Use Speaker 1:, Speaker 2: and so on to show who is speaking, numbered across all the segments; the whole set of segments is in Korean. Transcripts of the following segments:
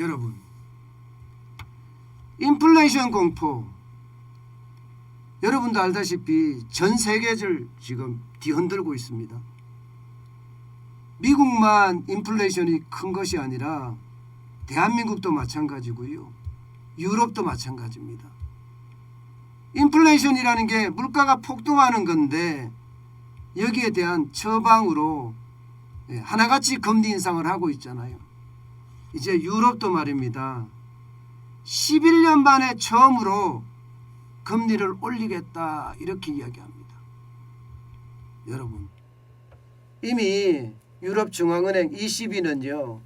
Speaker 1: 여러분 인플레이션 공포 여러분도 알다시피 전 세계를 지금 뒤흔들고 있습니다. 미국만 인플레이션이 큰 것이 아니라 대한민국도 마찬가지고요. 유럽도 마찬가지입니다. 인플레이션이라는 게 물가가 폭등하는 건데 여기에 대한 처방으로 예, 하나같이 금리 인상을 하고 있잖아요. 이제 유럽도 말입니다. 11년 만에 처음으로 금리를 올리겠다 이렇게 이야기합니다. 여러분 이미 유럽 중앙은행 ECB는요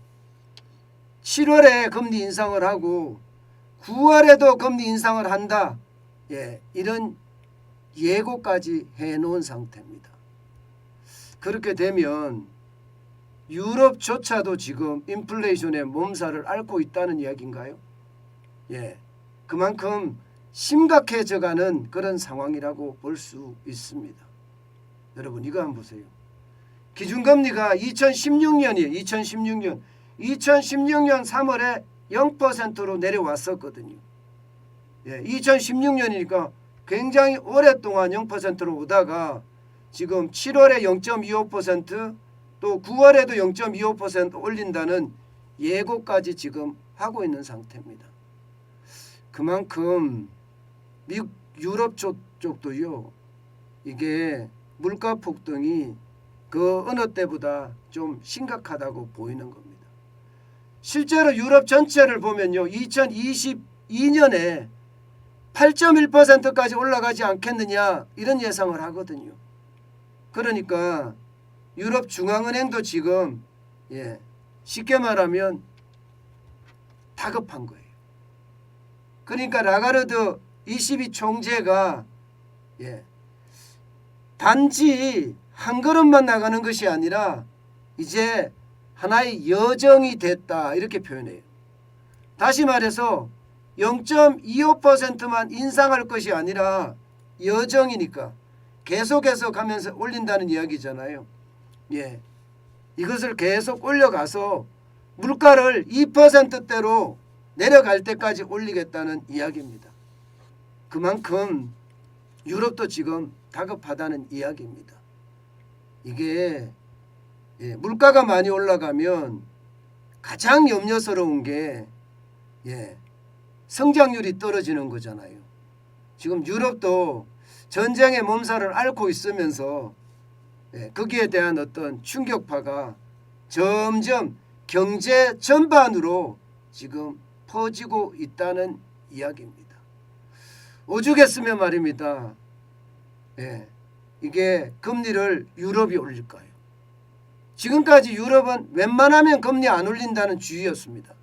Speaker 1: 7월에 금리 인상을 하고 9월에도 금리 인상을 한다. 예, 이런 예고까지 해 놓은 상태입니다. 그렇게 되면 유럽조차도 지금 인플레이션의 몸살을 앓고 있다는 이야기인가요? 예, 그만큼 심각해져가는 그런 상황이라고 볼 수 있습니다. 여러분 이거 한번 보세요. 기준금리가 2016년이에요. 2016년 2016년 3월에 0%로 내려왔었거든요. 예, 2016년이니까 굉장히 오랫동안 0%로 오다가 지금 7월에 0.25% 또 9월에도 0.25% 올린다는 예고까지 지금 하고 있는 상태입니다. 그만큼 미국 유럽 쪽, 쪽도요. 이게 물가 폭등이 그 어느 때보다 좀 심각하다고 보이는 겁니다. 실제로 유럽 전체를 보면요. 2022년에 8.1%까지 올라가지 않겠느냐 이런 예상을 하거든요. 그러니까 유럽 중앙은행도 지금 예, 쉽게 말하면 다급한 거예요. 그러니까 라가르드 22 총재가 예, 단지 한 걸음만 나가는 것이 아니라 이제 하나의 여정이 됐다 이렇게 표현해요. 다시 말해서 0.25%만 인상할 것이 아니라 여정이니까 계속해서 가면서 올린다는 이야기잖아요. 예. 이것을 계속 올려가서 물가를 2%대로 내려갈 때까지 올리겠다는 이야기입니다. 그만큼 유럽도 지금 다급하다는 이야기입니다. 이게 예, 물가가 많이 올라가면 가장 염려스러운 게 예, 성장률이 떨어지는 거잖아요. 지금 유럽도 전쟁의 몸살을 앓고 있으면서 예, 거기에 대한 어떤 충격파가 점점 경제 전반으로 지금 퍼지고 있다는 이야기입니다. 오죽했으면 말입니다. 예, 이게 금리를 유럽이 올릴까요? 지금까지 유럽은 웬만하면 금리 안 올린다는 주의였습니다.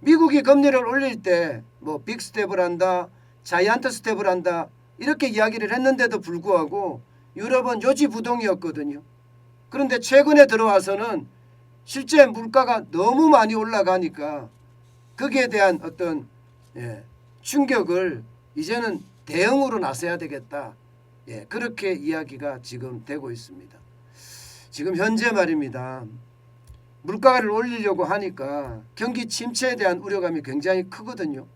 Speaker 1: 미국이 금리를 올릴 때 뭐 빅스텝을 한다, 자이언트 스텝을 한다 이렇게 이야기를 했는데도 불구하고 유럽은 요지부동이었거든요. 그런데 최근에 들어와서는 실제 물가가 너무 많이 올라가니까 거기에 대한 어떤 예, 충격을 이제는 대응으로 나서야 되겠다. 예, 그렇게 이야기가 지금 되고 있습니다. 지금 현재 말입니다. 물가를 올리려고 하니까 경기 침체에 대한 우려감이 굉장히 크거든요.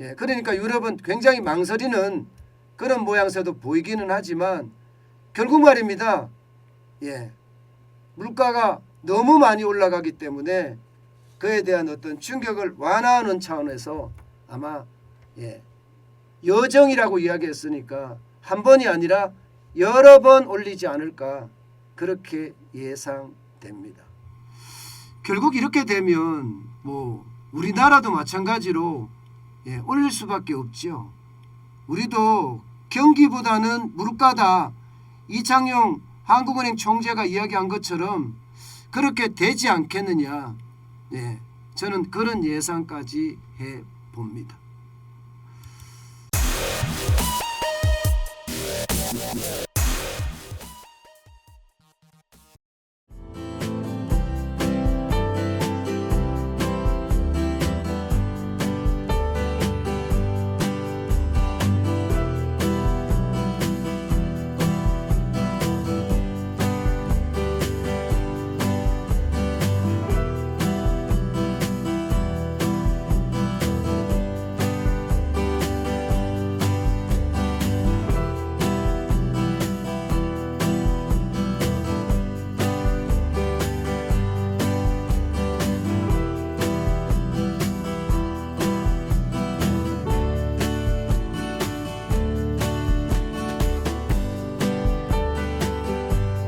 Speaker 1: 예, 그러니까 유럽은 굉장히 망설이는 그런 모양새도 보이기는 하지만 결국 말입니다. 예, 물가가 너무 많이 올라가기 때문에 그에 대한 어떤 충격을 완화하는 차원에서 아마 예, 여정이라고 이야기했으니까 한 번이 아니라 여러 번 올리지 않을까 그렇게 예상됩니다. 결국 이렇게 되면 뭐 우리나라도 마찬가지로 예, 올릴 수밖에 없죠. 우리도 경기보다는 물가다. 이창용 한국은행 총재가 이야기한 것처럼 그렇게 되지 않겠느냐. 예, 저는 그런 예상까지 해 봅니다.